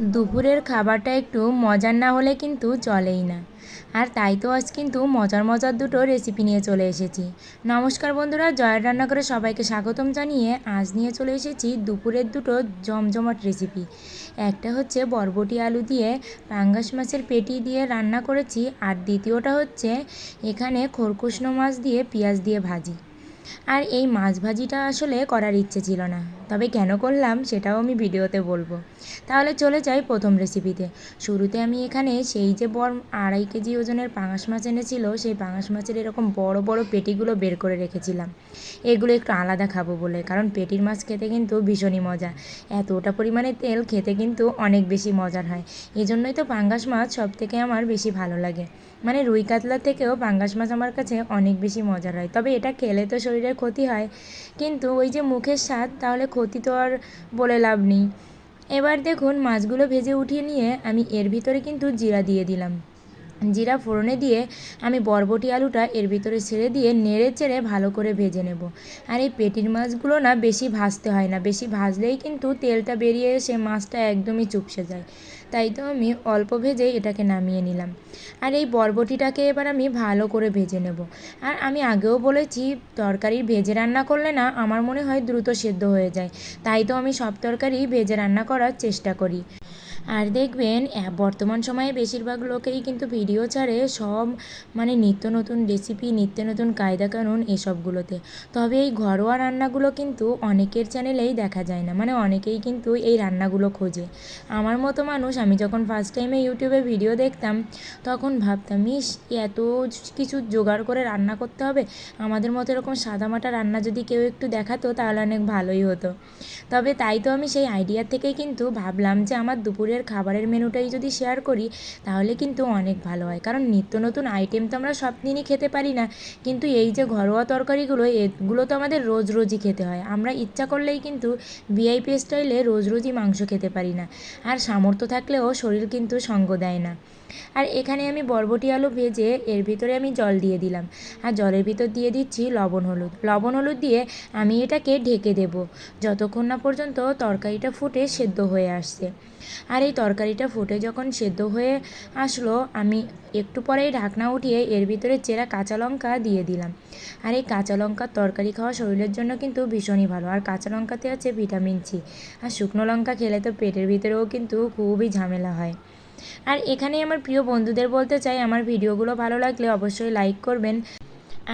দুপুরের খাবারটা একটু মজার না হলে কিন্তু চলেই না। আর তাই তো আজ কিন্তু মজার মজার দুটো রেসিপি নিয়ে চলে এসেছি। নমস্কার বন্ধুরা, জয়ের রান্নাঘরে সবাইকে স্বাগতম জানিয়ে আজ নিয়ে চলে এসেছি দুপুরের দুটো জমজমাট রেসিপি একটা হচ্ছে বরবটি আলু দিয়ে পাঙ্গাস মাছের পেটি দিয়ে রান্না করেছি আর দ্বিতীয়টা হচ্ছে এখানে খরকুশনো মাছ দিয়ে পেঁয়াজ দিয়ে ভাজি। আর এই মাছ ভাজিটা আসলে করার ইচ্ছে ছিল না। তবে কেন করলাম সেটাও আমি ভিডিওতে বলব। তাহলে চলে যাই প্রথম রেসিপিতে শুরুতে আমি এখানে সেই যে বড় আড়াই কেজি ওজনের পাঙাশ মাছ এনেছিল, সেই পাঙাশ মাছের এরকম বড় বড় পেটিগুলো বের করে রেখেছিলাম। এগুলো একটু আলাদা খাব বলে, কারণ পেটির মাছ খেতে কিন্তু ভীষণই মজা। এতটা পরিমাণে তেল খেতে কিন্তু অনেক বেশি মজার হয়। এই জন্যই তো পাঙ্গাস মাছ সব থেকে আমার বেশি ভালো লাগে। মানে রুই কাতলার থেকেও পাঙ্গাস মাছ আমার কাছে অনেক বেশি মজার হয়। তবে এটা খেলে তো শরীরের ক্ষতি হয়। কিন্তু ওই যে মুখের স্বাদ, তাহলে ক্ষতি তো আর বলে লাভ নেই। এবার দেখুন, মাছগুলো ভেজে উঠিয়ে নিয়ে আমি এর ভিতরে কিন্তু জিরা দিয়ে দিলাম। জিরা ফোড়নে দিয়ে আমি বরবটি আলুটা এর ভিতরে ছেড়ে দিয়ে নেড়ে চেড়ে ভালো করে ভেজে নেব। আর এই পেটির মাছগুলো না বেশি ভাজতে হয় না, বেশি ভাজলেই কিন্তু তেলটা বেরিয়ে এসে মাছটা একদমই চুপসে যায়। তাই তো আমি অল্প ভেজে এটাকে নামিয়ে নিলাম। আর এই বরবটিটাকে এবার আমি ভালো করে ভেজে নেব। আর আমি আগেও বলেছি, তরকারি ভেজে রান্না করলে না আমার মনে হয় দ্রুত সেদ্ধ হয়ে যায়। তাই তো আমি সব তরকারি ভেজে রান্না করার চেষ্টা করি। আর দেখবেন বর্তমান সময়ে বেশিরভাগ লোকেই কিন্তু ভিডিও ছাড়ে সব মানে নিত্য নতুন রেসিপি নিত্য নতুন কায়দা কানুন এসবগুলোতে। তবে এই ঘরোয়া রান্নাগুলো কিন্তু অনেকের চ্যানেলেই দেখা যায় না। মানে অনেকেই কিন্তু এই রান্নাগুলো খোঁজে। আমার মতো মানুষ, আমি যখন ফার্স্ট টাইমে ইউটিউবে ভিডিও দেখতাম, তখন ভাবতাম, ইস, এত কিছু জোগাড় করে রান্না করতে হবে? আমাদের মতো এরকম সাদামাটা রান্না যদি কেউ একটু দেখাতো, তাহলে অনেক ভালোই হতো। তবে তাই তো আমি সেই আইডিয়া থেকেই কিন্তু ভাবলাম যে আমার দুপুরে দুপুরের খাবারের মেনুটাই যদি শেয়ার করি, তাহলে কিন্তু অনেক ভালো হয়। কারণ নিত্য নতুন আইটেম তো আমরা সব দিনই খেতে পারি না। কিন্তু এই যে ঘরোয়া তরকারিগুলো, এগুলো তো আমাদের রোজ রোজই খেতে হয়। আমরা ইচ্ছা করলেই কিন্তু ভিআইপি স্টাইলে রোজ রোজই মাংস খেতে পারি না। আর সামর্থ্য থাকলেও শরীর কিন্তু সঙ্গ দেয় না। আর এখানে আমি বরবটি আলু ভেজে এর ভিতরে আমি জল দিয়ে দিলাম। আর জলের ভিতর দিয়ে দিচ্ছি লবণ হলুদ। লবণ হলুদ দিয়ে আমি এটাকে ঢেকে দেব। যতক্ষণ না পর্যন্ত তরকারিটা ফুটে সেদ্ধ হয়ে আসছে। আর এই তরকারিটা ফুটে যখন সেদ্ধ হয়ে আসলো, আমি একটু পরেই ঢাকনা উঠিয়ে এর ভিতরে চেরা কাঁচা লঙ্কা দিয়ে দিলাম। আর এই কাঁচা লঙ্কার তরকারি খাওয়া শরীরের জন্য কিন্তু ভীষণই ভালো। আর কাঁচা লঙ্কাতে আছে ভিটামিন সি। আর শুকনো লঙ্কা খেলে তো পেটের ভিতরেও কিন্তু খুবই ঝামেলা হয়। আর এখানে আমার প্রিয় বন্ধুদের বলতে চাই, আমার ভিডিওগুলো ভালো লাগলে অবশ্যই লাইক করবেন।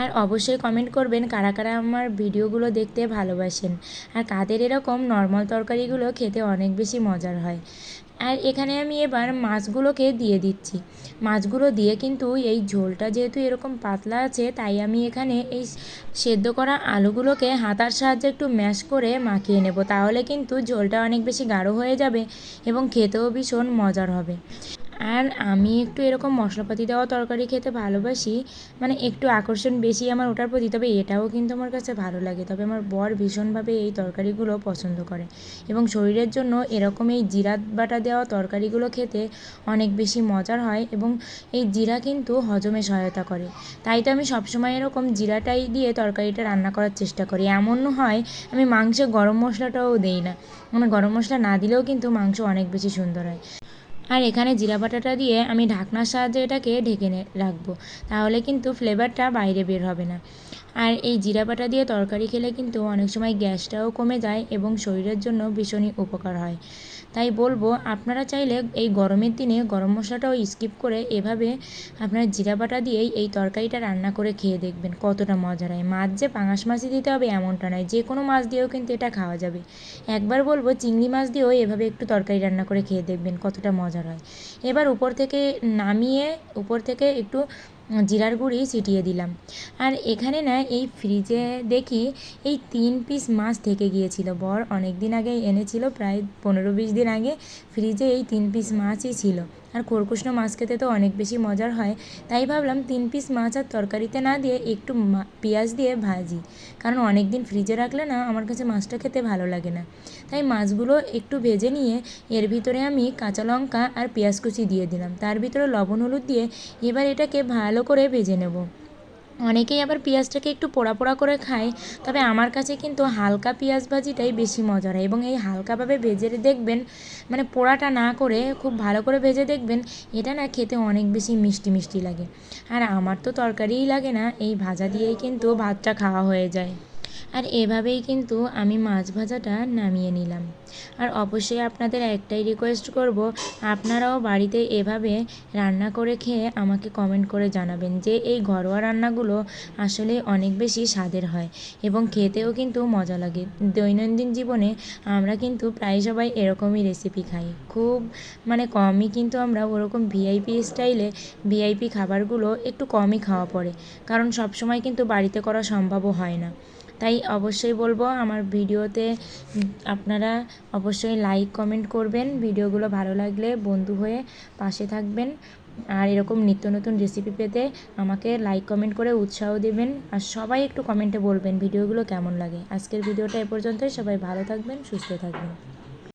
আর অবশ্যই কমেন্ট করবেন কারা কারা আমার ভিডিওগুলো দেখতে ভালোবাসেন। আর কাদের এরকম নর্মাল তরকারিগুলো খেতে অনেক বেশি মজার হয়। আর এখানে আমি এবার মাছগুলোকে দিয়ে দিচ্ছি। মাছগুলো দিয়ে কিন্তু এই ঝোলটা যেহেতু এরকম পাতলা আছে, তাই আমি এখানে এই সেদ্ধ করা আলুগুলোকে হাতার সাহায্যে একটু ম্যাশ করে মাখিয়ে নেব। তাহলে কিন্তু ঝোলটা অনেক বেশি গাঢ় হয়ে যাবে এবং খেতেও ভীষণ মজার হবে। আর আমি একটু এরকম মশলাপাতি দেওয়া তরকারি খেতে ভালোবাসি। মানে একটু আকর্ষণ বেশি আমার ওটার প্রতি, তবে এটাও কিন্তু আমার কাছে ভালো লাগে। তবে আমার বর ভীষণভাবে এই তরকারিগুলো পছন্দ করে। এবং শরীরের জন্য এরকম এই জিরা বাটা দেওয়া তরকারিগুলো খেতে অনেক বেশি মজার হয় এবং এই জিরা কিন্তু হজমে সহায়তা করে। তাই তো আমি সবসময় এরকম জিরাটাই দিয়ে তরকারিটা রান্না করার চেষ্টা করি। এমন হয়, আমি মাংসে গরম মশলাটাও দেই না। মানে গরম মশলা না দিলেও কিন্তু মাংস অনেক বেশি সুন্দর হয়। আর এখানে জিরা বাটাটা দিয়ে আমি ঢাকনার সাহায্যে এটাকে ঢেকে রাখব। তাহলে কিন্তু ফ্লেভারটা বাইরে বের হবে না। আর এই জিরা বাটা দিয়ে তরকারি খেলে কিন্তু অনেক সময় গ্যাসটাও কমে যায় এবং শরীরের জন্য ভীষণই উপকার হয়। তাই বলব, আপনারা চাইলে এই গরমের দিনে গরম মশলাটাও স্কিপ করে এভাবে আপনারা জিরা বাটা দিয়েই এই তরকারিটা রান্না করে খেয়ে দেখবেন, কতটা মজার হয় মাছ যে পাঙাশ মাছই দিতে হবে এমনটা নয়, যে কোনো মাছ দিয়েও কিন্তু এটা খাওয়া যাবে। একবার বলব, চিংড়ি মাছ দিয়েও এভাবে একটু তরকারি রান্না করে খেয়ে দেখবেন কতটা মজার হয়। এবার উপর থেকে নামিয়ে, উপর থেকে একটু জিরার গুঁড়ি ছিটিয়ে দিলাম। আর এখানে না, এই ফ্রিজে দেখি এই তিন পিস মাছ থেকে গিয়েছিল। বর অনেক দিন আগে এনেছিল, প্রায় পনেরো বিশ দিন আগে ফ্রিজে এই তিন পিস মাছই ছিল। আর খরকুশনো মাছ খেতে তো অনেক বেশি মজার হয়। তাই ভাবলাম তিন পিস মাছ আর তরকারিতে না দিয়ে একটু পেঁয়াজ দিয়ে ভাজি। কারণ অনেক দিন ফ্রিজে রাখলে না আমার কাছে মাছটা খেতে ভালো লাগে না। তাই মাছগুলো একটু ভেজে নিয়ে এর ভিতরে আমি কাঁচা লঙ্কা আর পেঁয়াজ কুচি দিয়ে দিলাম। তার ভিতরে লবণ হলুদ দিয়ে এবার এটাকে ভালো করে ভেজে নেব। অনেকেই আবার পেঁয়াজটাকে একটু পোড়া পোড়া করে খায়, তবে আমার কাছে কিন্তু হালকা পেঁয়াজ ভাজিটাই বেশি মজার হয় এবং এই হালকাভাবে ভেজে দেখবেন মানে পোড়াটা না করে খুব ভালো করে ভেজে দেখবেন, এটা না খেতে অনেক বেশি মিষ্টি মিষ্টি লাগে। আর আমার তো তরকারিই লাগে না, এই ভাজা দিয়েই কিন্তু ভাতটা খাওয়া হয়ে যায়। আর এভাবেই কিন্তু আমি মাছ ভাজাটা নামিয়ে নিলাম। আর অবশ্যই আপনাদের একটাই রিকোয়েস্ট করব, আপনারাও বাড়িতে এভাবে রান্না করে খেয়ে আমাকে কমেন্ট করে জানাবেন যে এই ঘরোয়া রান্নাগুলো আসলে অনেক বেশি স্বাদের হয় এবং খেতেও কিন্তু মজা লাগে। দৈনন্দিন জীবনে আমরা কিন্তু প্রায় সবাই এরকমই রেসিপি খাই। খুব মানে কমই কিন্তু আমরা ওরকম ভিআইপি স্টাইলে ভিআইপি খাবারগুলো একটু কমই খাওয়া পড়ে। কারণ সবসময় কিন্তু বাড়িতে করা সম্ভবও হয় না। তাই অবশ্যই বলব আমার ভিডিওতে আপনারা অবশ্যই লাইক কমেন্ট করবেন। ভিডিওগুলো ভালো লাগলে বন্ধু হয়ে পাশে থাকবেন। আর এরকম নিত্য নতুন রেসিপি পেতে আমাকে লাইক কমেন্ট করে উৎসাহ দেবেন। আর সবাই একটু কমেন্টে বলবেন ভিডিওগুলো কেমন লাগে। আজকের ভিডিওটা এ পর্যন্তই। সবাই ভালো থাকবেন, সুস্থ থাকবেন।